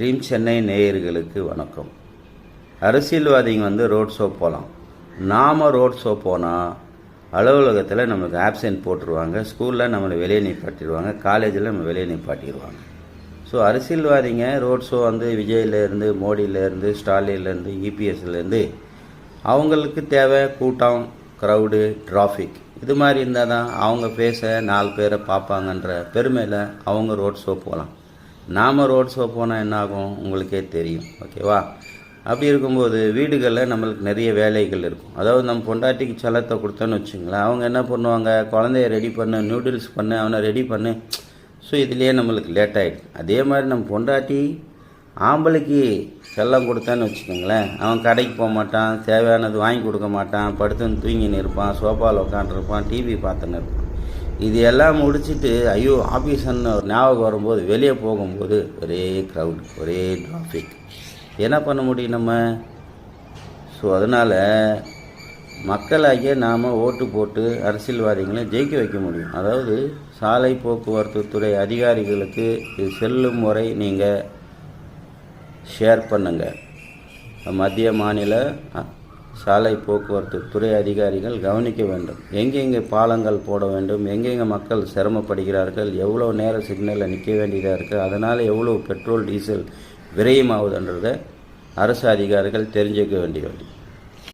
Dream Chennai நேயர்களுக்கு வணக்கம். அரசியல்வாதிங்க வந்து ரோட் ஷோ போகலாம் நாம் ரோட் ஷோ போனால் அலுவலகத்தில் நம்மளுக்கு ஆப்சென்ட் போட்டுருவாங்க. ஸ்கூலில் நம்மளை வெளியே நிப்பாட்டிடுவாங்க. காலேஜில் நம்ம வெளியே நிப்பாட்டிடுவாங்க. ஸோ அரசியல்வாதிங்க ரோட் ஷோ வந்து விஜய்லேருந்து மோடியிலேருந்து ஸ்டாலின்லேருந்து இபிஎஸ்லேருந்து அவங்களுக்கு தேவை கூட்டம் க்ரௌடு டிராஃபிக் இது மாதிரி இருந்தால் தான் அவங்க பேச நாலு பேரை பார்ப்பாங்கன்ற பெருமையில் அவங்க ரோட் ஷோ போகலாம் நாம் ரோட் ஷோ போனால் என்ன ஆகும் உங்களுக்கே தெரியும். ஓகேவா அப்படி இருக்கும்போது வீடுகளில் நம்மளுக்கு நிறைய வேலைகள் இருக்கும். அதாவது நம்ம பொண்டாட்டிக்கு செலத்தை கொடுத்தோன்னு வச்சுங்களேன். அவங்க என்ன பண்ணுவாங்க? குழந்தைய ரெடி பண்ணு நூடுல்ஸ் பண்ணு அவனை ரெடி பண்ணு. ஸோ இதுலேயே நம்மளுக்கு லேட் ஆகிடுது அதே மாதிரி நம்ம பொண்டாட்டி ஆம்பளைக்கு செல்லம் கொடுத்தான்னு வச்சுக்கோங்களேன். அவன் கடைக்கு போக மாட்டான் தேவையானது வாங்கி கொடுக்க மாட்டான். படுத்துன்னு தூங்கின்னு இருப்பான் சோஃபாவில் உட்காந்துருப்பான் டிவி பார்த்துன்னு இருப்பான். இது எல்லாம் முடிச்சுட்டு ஐயோ ஆஃபீஸ்ன்னு ஒரு ஞாபகம் வரும்போது வெளியே போகும்போது ஒரே க்ரௌட் ஒரே டிராஃபிக் என்ன பண்ண முடியும் நம்ம? ஸோ அதனால் மக்களாகிய நாம் ஓட்டு போட்டு அரசியல்வாதிகளை ஜெயிக்க வைக்க முடியும். அதாவது சாலை போக்குவரத்து துறை அதிகாரிகளுக்கு இது செல்லும் முறை நீங்கள் ஷேர் பண்ணுங்கள் மத்திய மாநில சாலை போக்குவரத்து துறை அதிகாரிகள் கவனிக்க வேண்டும். எங்கெங்கே பாலங்கள் போட வேண்டும் எங்கெங்கே மக்கள் சிரமப்படுகிறார்கள் எவ்வளோ நேரம் சிக்னலில் நிற்க வேண்டியதாக இருக்குது அதனால் எவ்வளோ பெட்ரோல் டீசல் விரயமாகுதுன்றதை அரசு அதிகாரிகள் தெரிஞ்சுக்க வேண்டிய வேண்டியது.